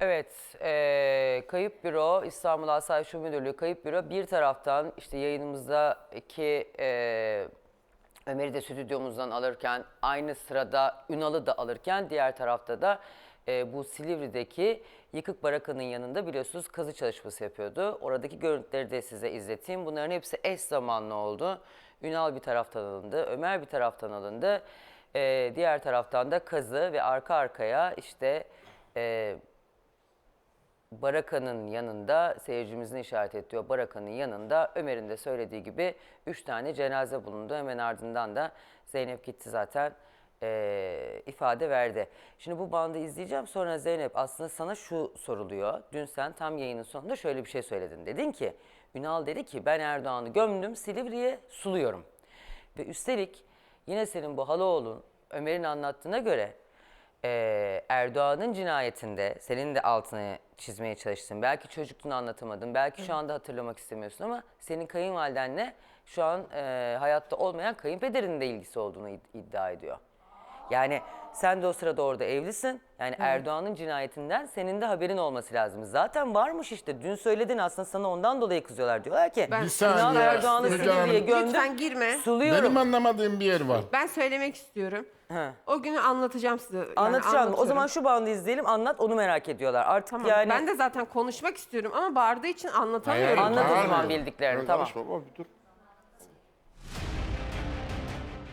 Evet, eee, Kayıp Büro, İstanbul Asayiş Şube Müdürlüğü Kayıp Büro bir taraftan işte yayınımızdaki eee Ömer'i de stüdyomuzdan alırken aynı sırada Ünal'ı da alırken diğer tarafta da eee, bu Silivri'deki yıkık barakanın yanında biliyorsunuz kazı çalışması yapıyordu. Oradaki görüntüleri de size izleteyim. Bunların hepsi eş zamanlı oldu. Ünal bir taraftan alındı, Ömer bir taraftan alındı. Eee, diğer taraftan da kazı ve arka arkaya işte eee Baraka'nın yanında, seyircimizin işaret ettiği Baraka'nın yanında Ömer'in de söylediği gibi üç tane cenaze bulundu. Hemen ardından da Zeynep gitti zaten eee, ifade verdi. Şimdi bu bandı izleyeceğim sonra Zeynep aslında sana şu soruluyor. Dün sen tam yayının sonunda şöyle bir şey söyledin. Dedin ki Ünal dedi ki ben Erdoğan'ı gömdüm Silivri'ye suluyorum. Ve üstelik yine senin bu halaoğlun Ömer'in anlattığına göre ee, Erdoğan'ın cinayetinde senin de altını çizmeye çalıştın. Belki çocukluğunu anlatamadın, belki şu anda hatırlamak istemiyorsun ama senin kayınvalidenle şu an e, hayatta olmayan kayınpederinin de ilgisi olduğunu id- iddia ediyor. Yani sen de o sırada orada evlisin. Yani Erdoğan'ın cinayetinden senin de haberin olması lazım. Zaten varmış işte. Dün söyledin aslında sana ondan dolayı kızıyorlar. Diyorlar ki Ben- Bir saniye, Erdoğan'ı Müge Silivri'ye Hanım. Lütfen girme. Suluyorum. Benim anlamadığım bir yer var. Ben söylemek istiyorum. He. O günü anlatacağım size. yani Anlatacağım. O anlatıyorum. zaman şu bandı izleyelim. Anlat onu merak ediyorlar. Artık Tamam. yani Ben de zaten konuşmak istiyorum ama bağırdığı için anlatamıyorum. Hayır, Anlat o zaman bildiklerini, Ben tamam. bir dur.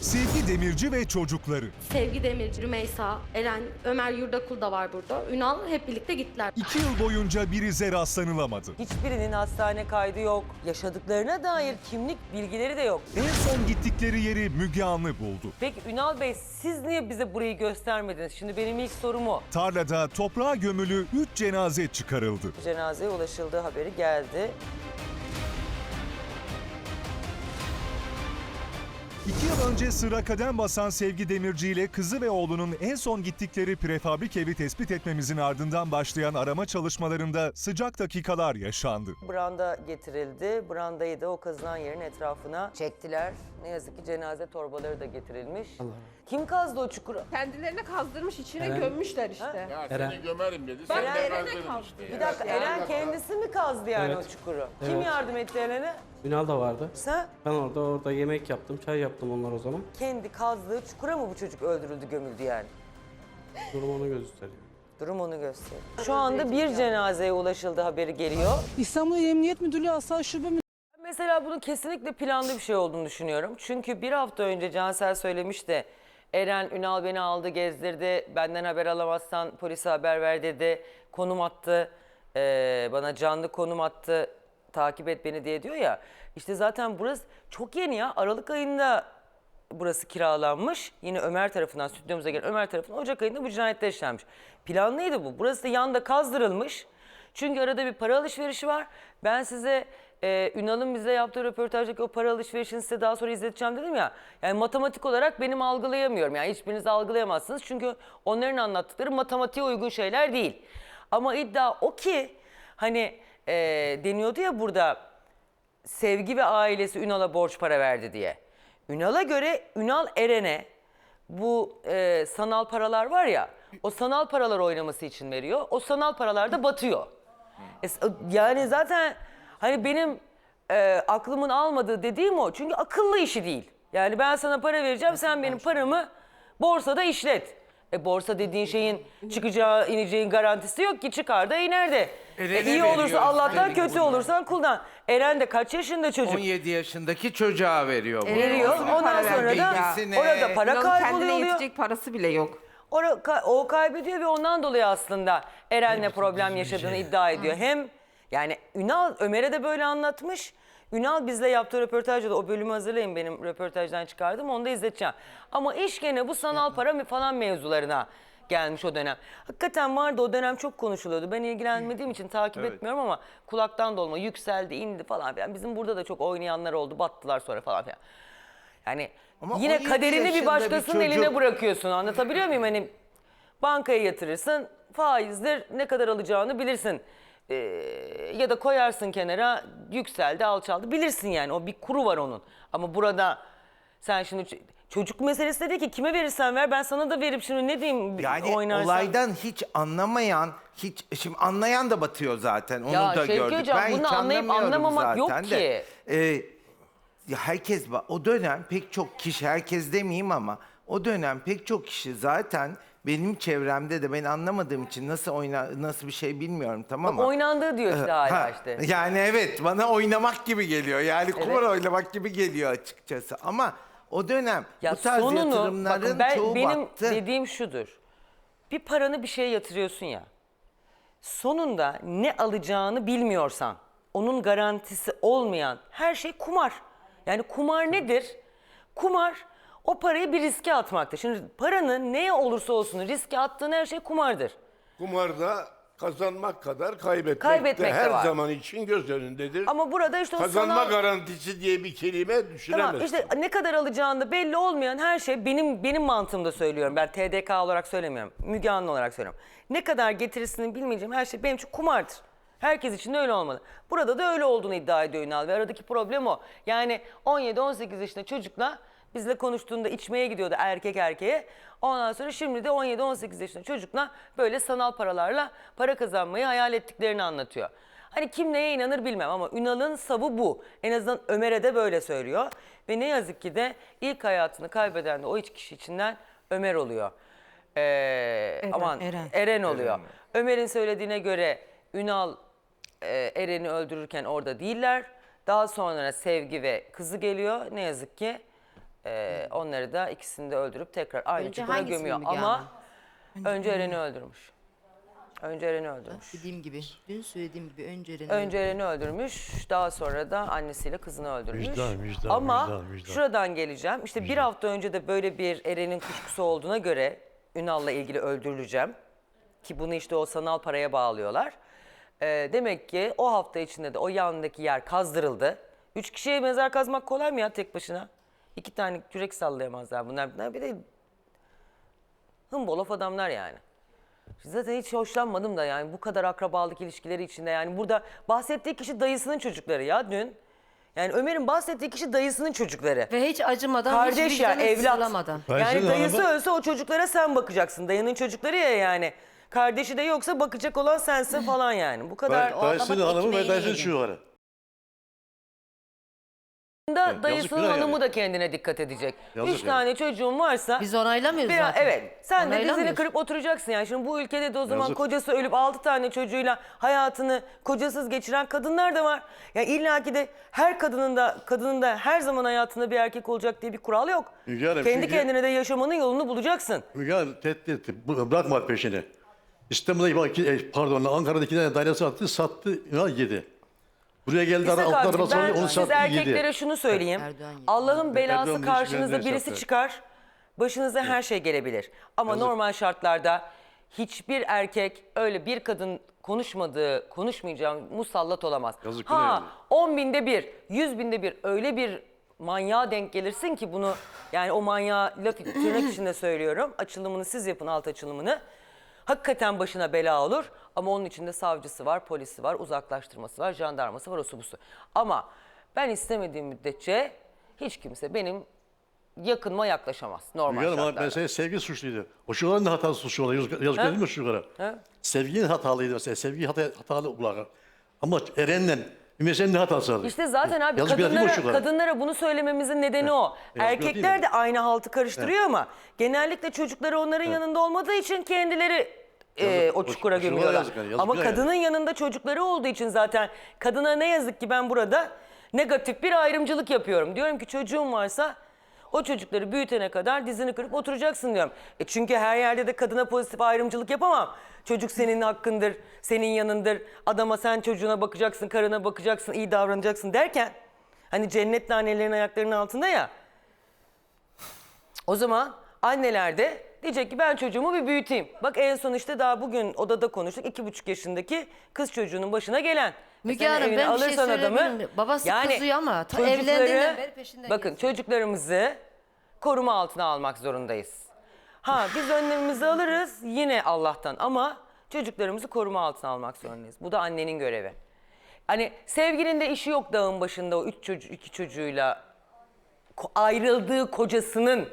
Sevgi Demirci ve çocukları. Sevgi Demirci, Rümeysa, Eren, Ömer Yurdakul da var burada. Ünal hep birlikte gittiler. İki yıl boyunca bir ize rastlanılamadı. hiçbirinin hastane kaydı yok. Yaşadıklarına dair kimlik bilgileri de yok. En son gittikleri yeri Müge Anlı buldu. Peki Ünal Bey siz niye bize burayı göstermediniz? Şimdi benim ilk sorum o. Tarlada toprağa gömülü 3 cenaze çıkarıldı. Cenazeye ulaşıldığı haberi geldi. İki yıl önce sıra kadem basan Sevgi Demirci ile kızı ve oğlunun en son gittikleri prefabrik evi tespit etmemizin ardından başlayan arama çalışmalarında sıcak dakikalar yaşandı. Branda getirildi. Brandayı da o kazılan yerin etrafına çektiler. Ne yazık ki cenaze torbaları da getirilmiş. Kim kazdı o çukuru? Kendilerine kazdırmış içine Eren- gömmüşler işte. Ya Eren. seni gömerim dedi. Bak, Sen de Eren'e kazdırın kaldı. işte. Bir dakika Eren kendisi mi kazdı yani Evet. o çukuru? Kim Evet. yardım etti Eren'e? Ünal da vardı. Sen Ben orada orada yemek yaptım, çay yaptım onlar o zaman. kendi kazdığı çukura mı bu çocuk öldürüldü, gömüldü yani? Durum onu gösteriyor. Durum onu gösteriyor. Şu anda bir cenazeye ulaşıldı haberi geliyor. İstanbul İl Emniyet Müdürlüğü Asayiş Şube Mesela bunun kesinlikle planlı bir şey olduğunu düşünüyorum. Çünkü bir hafta önce Cansel söylemişti. Eren Ünal beni aldı gezdirdi. Benden haber alamazsan polise haber ver dedi. Konum attı. Ee, bana canlı konum attı. Takip et beni diye diyor ya. İşte zaten burası çok yeni ya. Aralık ayında burası kiralanmış. Yine Ömer tarafından, stüdyomuza gelen Ömer tarafından Ocak ayında bu cinayetler işlenmiş. Planlıydı bu. Burası da yanda kazdırılmış. Çünkü arada bir para alışverişi var. Ben size e, Ünal'ın bize yaptığı röportajdaki o para alışverişini size daha sonra izleteceğim dedim ya. Yani matematik olarak benim algılayamıyorum. Yani hiçbiriniz algılayamazsınız. Çünkü onların anlattıkları matematiğe uygun şeyler değil. Ama iddia o ki hani e, deniyordu ya burada Sevgi ve ailesi Ünal'a borç para verdi diye. Ünal'a göre Ünal Eren'e bu e, sanal paralar var ya o sanal paralar oynaması için veriyor. O sanal paralar da batıyor. E, yani zaten hani benim e, aklımın almadığı dediğim o. Çünkü akıllı işi değil. Yani ben sana para vereceğim sen benim paramı borsada işlet. E borsa dediğin şeyin çıkacağı ineceğin garantisi yok ki çıkar da iner de. E, Eren'e iyi olursa Allah'tan üstelik kötü bunu. olursan kuldan. Eren de kaç yaşında çocuk? 17 yaşındaki çocuğa veriyor bunu. veriyor. Ondan para sonra da Bilgisine- orada para Ünal'ın kendine kayboluyor. yetecek parası bile yok. Ora- ka- o kaybediyor ve ondan dolayı aslında Eren'le problem yaşadığını iddia ediyor. Hem yani Ünal Ömer'e de böyle anlatmış. Ünal bizle yaptığı röportajda da o bölümü hazırlayın benim röportajdan çıkardım onu da izleteceğim. Ama iş gene bu sanal para mı falan mevzularına gelmiş o dönem. Hakikaten vardı o dönem çok konuşuluyordu. Ben ilgilenmediğim için takip etmiyorum ama kulaktan dolma yükseldi indi falan filan. Bizim burada da çok oynayanlar oldu battılar sonra falan filan. Yani Ama yine 17 kaderini bir yaşında bir başkasının eline çocuk- bırakıyorsun. Anlatabiliyor muyum? Hani bankaya yatırırsın, faizdir ne kadar alacağını bilirsin. Ee, ya da koyarsın kenara, yükseldi, alçaldı. Bilirsin yani. O bir kuru var onun. Ama burada sen şimdi ç- Çocuk meselesi de değil ki kime verirsen ver ben sana da verip şimdi ne diyeyim Yani oynarsan. olaydan hiç anlamayan, hiç şimdi anlayan da batıyor zaten. Onu Ya da Şevki gördük. Hocam, ben bunu hiç anlayıp anlamıyorum anlamamak yok zaten ki. de. Ee, ya herkes ba- o dönem pek çok kişi herkes demeyeyim ama o dönem pek çok kişi zaten benim çevremde de ben anlamadığım için nasıl oyna nasıl bir şey bilmiyorum tamam mı? Oynandığı diyor işte hala Ha, işte. Yani evet bana oynamak gibi geliyor. Yani kumar oynamak gibi geliyor açıkçası. Ama o dönem Ya bu tarz sonunu yatırımların bakın ben, çoğu benim battı. dediğim şudur. Bir paranı bir şeye yatırıyorsun ya. Sonunda ne alacağını bilmiyorsan, onun garantisi olmayan her şey kumar. Yani kumar nedir? Kumar o parayı bir riske atmaktır. Şimdi paranın neye olursa olsun riske attığın her şey kumardır. Kumarda kazanmak kadar kaybetmek, Kaybetmek de de her var. zaman için göz önündedir. Ama burada işte o Kazanma sanal- garantisi diye bir kelime düşünemezsin. Tamam işte ne kadar alacağında belli olmayan her şey benim benim mantığımda söylüyorum. Ben TDK olarak söylemiyorum. Müge Anlı olarak söylüyorum. Ne kadar getirisini bilmeyeceğim her şey benim için kumardır. Herkes için de öyle olmalı. Burada da öyle olduğunu iddia ediyor Ünal ve aradaki problem o. Yani 17-18 yaşında çocukla bizle konuştuğunda içmeye gidiyordu erkek erkeğe. Ondan sonra şimdi de 17-18 yaşında çocukla böyle sanal paralarla para kazanmayı hayal ettiklerini anlatıyor. Hani kim neye inanır bilmem ama Ünal'ın savı bu. En azından Ömer'e de böyle söylüyor. Ve ne yazık ki de ilk hayatını kaybeden de o üç kişi içinden Ömer oluyor. Ee, aman Eren, oluyor. Ömer'in söylediğine göre Ünal e, Eren'i öldürürken orada değiller. Daha sonra Sevgi ve kızı geliyor. Ne yazık ki e, onları da ikisini de öldürüp tekrar aynı Önce çukura hangisini gömüyor. Müge Ama önce Eren'i öldürmüş. Önce Eren'i öldürmüş. Dediğim gibi, dün söylediğim gibi önce Eren'i Önce Eren'i öldürmüş, daha sonra da annesiyle kızını öldürmüş. Vicdan, vicdan, Ama vicdan, vicdan. şuradan geleceğim. İşte bir hafta önce de böyle bir Eren'in kuşkusu olduğuna göre Ünal'la ilgili öldürüleceğim. Ki bunu işte o sanal paraya bağlıyorlar. Ee, demek ki o hafta içinde de o yanındaki yer kazdırıldı. Üç kişiye mezar kazmak kolay mı ya tek başına? İki tane kürek sallayamazlar bunlar. bunlar bir de hımbolof adamlar yani. Zaten hiç hoşlanmadım da yani bu kadar akrabalık ilişkileri içinde yani burada bahsettiği kişi dayısının çocukları ya dün. Yani Ömer'in bahsettiği kişi dayısının çocukları. Ve hiç acımadan, Kardeş hiç ya evlat. sızlamadan. Ben Yani dayısı ölse o çocuklara sen bakacaksın. Dayının çocukları ya yani. Kardeşi de yoksa bakacak olan sensin falan yani. Bu kadar Ben dayısının adamın hanımı ve dayısının çocukları. Da yazık dayısının günah hanımı yani. da kendine dikkat edecek. Yazık Üç yani. tane çocuğun varsa Biz onaylamıyoruz Biraz- zaten. evet. Sen de dizini Onaylamıyoruz. kırıp oturacaksın yani. Şimdi bu ülkede de o zaman Yazık. kocası ölüp altı tane çocuğuyla hayatını kocasız geçiren kadınlar da var. Ya illa ki de her kadının da kadının da her zaman hayatında bir erkek olacak diye bir kural yok. Müge Hanım, Kendi çünkü- kendine de yaşamanın yolunu bulacaksın. Müge Hanım tehdit etti. Bu- Bırakmadı peşini. İstanbul'da e, pardon Ankara'da iki tane dairesi attı sattı ya yedi. Buraya geldi ara, İshak altı abicim, arabası aldı ben onu siz erkeklere yedi. şunu söyleyeyim. Erdoğan yedi. Allah'ın belası Erdoğan karşınıza birisi sattı. çıkar. Başınıza her şey gelebilir. Ama Yazık. normal şartlarda hiçbir erkek öyle bir kadın konuşmadığı, konuşmayacağı musallat olamaz. Yazık ha, günah yani. 10 binde bir, 100 binde bir öyle bir manyağa denk gelirsin ki bunu yani o manyağı laf tırnak içinde söylüyorum. Açılımını siz yapın alt açılımını. Hakikaten başına bela olur ama onun içinde savcısı var, polisi var, uzaklaştırması var, jandarması var, osu busu. Ama ben istemediğim müddetçe hiç kimse benim yakınıma yaklaşamaz normal Hanım ama şartlarda. mesela sevgi suçluydu. O çocukların da hatası suçlu Yazık, yazık Ha? değil mi çocuklara? Ha? Sevginin hatalıydı mesela. Sevgi hata, hatalı olarak. Ama Eren'le Ümesen'in ne hatası vardı? İşte zaten abi Yazık günah değil mi o kadınlara, kadınlara bunu söylememizin nedeni o. değil Erkekler mi? de aynı haltı karıştırıyor ama genellikle çocukları onların yanında olmadığı için kendileri e, o çukura çocuklara gömüyorlar. yazık yani, yazık ama günah yani. kadının yanında çocukları olduğu için zaten kadına ne yazık ki ben burada negatif bir ayrımcılık yapıyorum. Diyorum ki çocuğum varsa o çocukları büyütene kadar dizini kırıp oturacaksın diyorum. E çünkü her yerde de kadına pozitif ayrımcılık yapamam. Çocuk senin hakkındır, senin yanındır. Adama sen çocuğuna bakacaksın, karına bakacaksın, iyi davranacaksın derken hani cennet annelerin ayaklarının altında ya. O zaman anneler de diyecek ki ben çocuğumu bir büyüteyim. Bak en son işte daha bugün odada konuştuk. iki buçuk yaşındaki kız çocuğunun başına gelen. Müge Sen Hanım, evine ben bir şey alırsan söyleyebilir miyim? Babası kızıyor ama ta evlendiğinden beri peşinden Bakın çocuklarımızı koruma altına almak zorundayız. Ha biz önlemimizi alırız yine Allah'tan ama çocuklarımızı koruma altına almak zorundayız. Bu da annenin görevi. Hani sevgilinin de işi yok dağın başında o üç çocuğu, iki çocuğuyla ko- ayrıldığı kocasının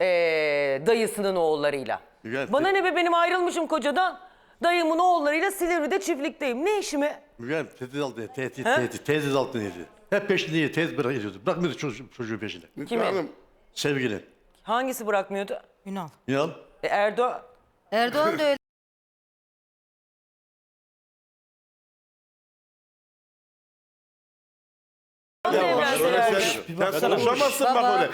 ee, dayısının oğullarıyla. Müge- Bana ne be benim ayrılmışım kocadan. Dayımın oğullarıyla Silivri'de çiftlikteyim. Ne işime? Müge tehdit altında, tehdit, He? tehdit, tehdit altındaydı. Hep peşindeydi, tehdit bırakıyordu. Bırakmıyordu çocuğu, çocuğu peşine. Müge Kimin? Hanım, Sevgili. Hangisi bırakmıyordu? Ünal. İnan. E, Erdoğan. Erdoğan da öyle. Evlenseler. sen konuşamazsın bak öyle.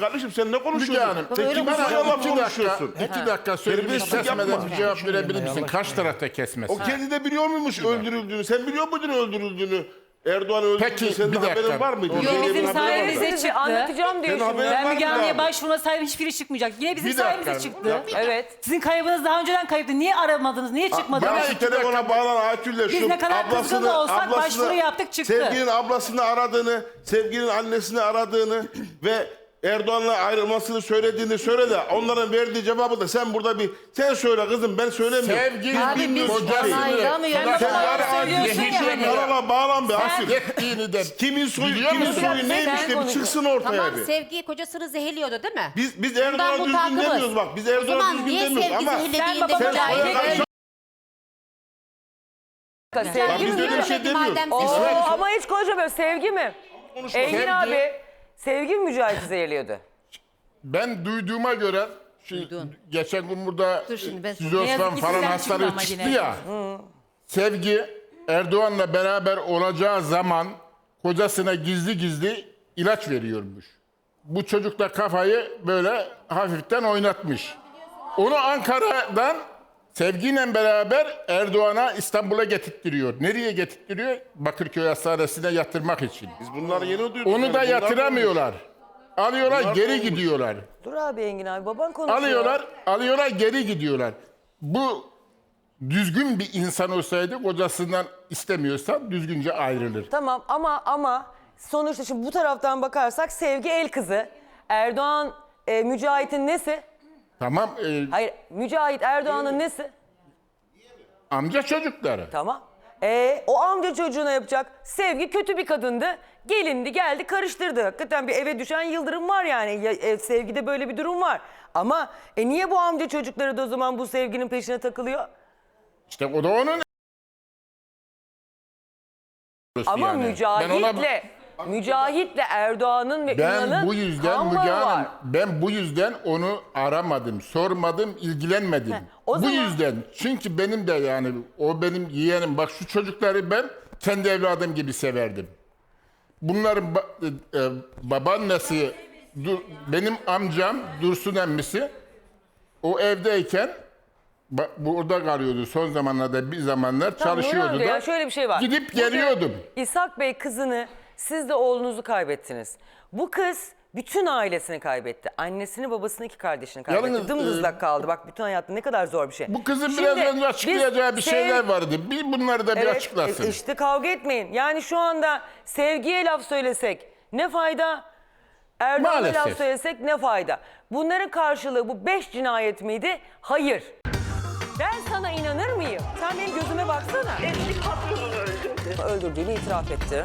Kardeşim sen ne konuşuyorsun? Müge Hanım, sen peki bana iki dakika, konuşuyorsun? iki dakika sözümü Terbiyesizlik kesmeden yapma. bir cevap verebilir misin? Kaç tarafta kesmez? O kendi de biliyor muymuş öldürüldüğünü? Sen biliyor muydun öldürüldüğünü? Erdoğan öldürüldüğünü Peki, senin bir dakika. haberin var mıydı? Yok, Zeynep'in bizim haberi var mı? sayemizde çıktı. anlatacağım diyor Senin şimdi. haberin Ben var Müge mı Anlı'ya abi? başvurma sahibim hiçbiri çıkmayacak. Yine bizim Bir dakika. sayemizde çıktı. Evet. Sizin kaybınız daha önceden kayıptı. Niye aramadınız? Niye çıkmadınız? Bana şu telefona bağlan Aytül'le Biz şu ne kadar kızgın ablasını, da olsak ablasını, başvuru yaptık, çıktı. Sevginin ablasını aradığını, sevginin annesini aradığını ve Erdoğan'la ayrılmasını söylediğini söyle de onların verdiği cevabı da sen burada bir sen söyle kızım ben söylemiyorum. Sevgi Abi biz kocasını onaylamıyoruz. Sen Sen var var söylüyorsun ya, kanala bağlan be Asil. ettiğini de Kimin soyu, Biliyor kimin musun? soyu neymiş Sen de bir konuş. çıksın ortaya Tamam bir. sevgi kocasını zehirliyordu değil mi? Biz biz Erdoğan'a düzgün takımız. demiyoruz bak. Biz O Erdoğan'a zaman düzgün niye demiyoruz sevgi ama zehirlediğinde Sen sen babana soya karşı Sevgi biz mi? öyle bir şey demiyoruz. Madem Oo, zehirledi. ama hiç konuşamıyor. Sevgi mi? Engin abi. Sevgi mi Mücahit'i zehirliyordu? Ben duyduğuma göre şu geçen gün burada Dur şimdi ben- Ne ki falan sizden hastalığı çıktı ama çıktı yine. ya. Sevgi Erdoğan'la beraber olacağı zaman kocasına gizli gizli ilaç veriyormuş. Bu çocuk da kafayı böyle hafiften oynatmış. Onu Ankara'dan Sevgiyle beraber Erdoğan'a İstanbul'a getirttiriyor. Nereye getirttiriyor? Bakırköy Hastanesi'ne yatırmak için. Biz bunları yeni duyduk. Onu da yatıramıyorlar. Alıyorlar Bunlar geri olmuş. gidiyorlar. Dur abi Engin abi. Baban konuşuyor. Alıyorlar, alıyorlar geri gidiyorlar. Bu düzgün bir insan olsaydı kocasından istemiyorsa düzgünce ayrılır. Tamam ama ama sonuçta şimdi bu taraftan bakarsak Sevgi el kızı. Erdoğan e, Mücahit'in nesi? Tamam, e, Hayır Mücahit Erdoğan'ın nesi? amca çocukları. Tamam. E, o amca çocuğuna yapacak. Sevgi kötü bir kadındı. Gelindi geldi karıştırdı. Hakikaten bir eve düşen yıldırım var yani. Ya, e, sevgide böyle bir durum var. Ama e, niye bu amca çocukları da o zaman bu sevginin peşine takılıyor? İşte o da onun Ama yani. Ben ona- Mücahit'le Mücahit'le Erdoğan'ın ve Ünal'ın Ben bu yüzden kan Müge bağı var. Ben bu yüzden onu aramadım, sormadım, ilgilenmedim. o bu zaman- yüzden. Çünkü benim de yani o benim yeğenim. Bak şu çocukları ben kendi evladım gibi severdim. Bunların ba- e, e, babaannesi, Du- benim amcam Dursun emmisi o evdeyken ba- burada kalıyordu son zamanlarda bir zamanlar Tamam, çalışıyordu da. Bey, ya şöyle bir şey var. Gidip Bugün geliyordum. İshak Bey kızını, siz de oğlunuzu kaybettiniz. Bu kız bütün ailesini kaybetti. Annesini, babasını, iki kardeşini kaybetti. Yalnız, Dımdızlak kaldı. Bak bütün hayatı ne kadar zor bir şey. Bu kızın Şimdi biraz önce açıklayacağı bir sev- şeyler vardı. Bir bunları da bir Evet, açıklasın. e, işte kavga etmeyin. Yani şu anda sevgiye laf söylesek ne fayda? Erdoğan'a Maalesef. laf söylesek ne fayda? Bunların karşılığı bu beş cinayet miydi? Hayır. Ben sana inanır mıyım? Sen benim gözüme baksana. Eski patronunu öldürdü. Öldürdüğünü itiraf etti.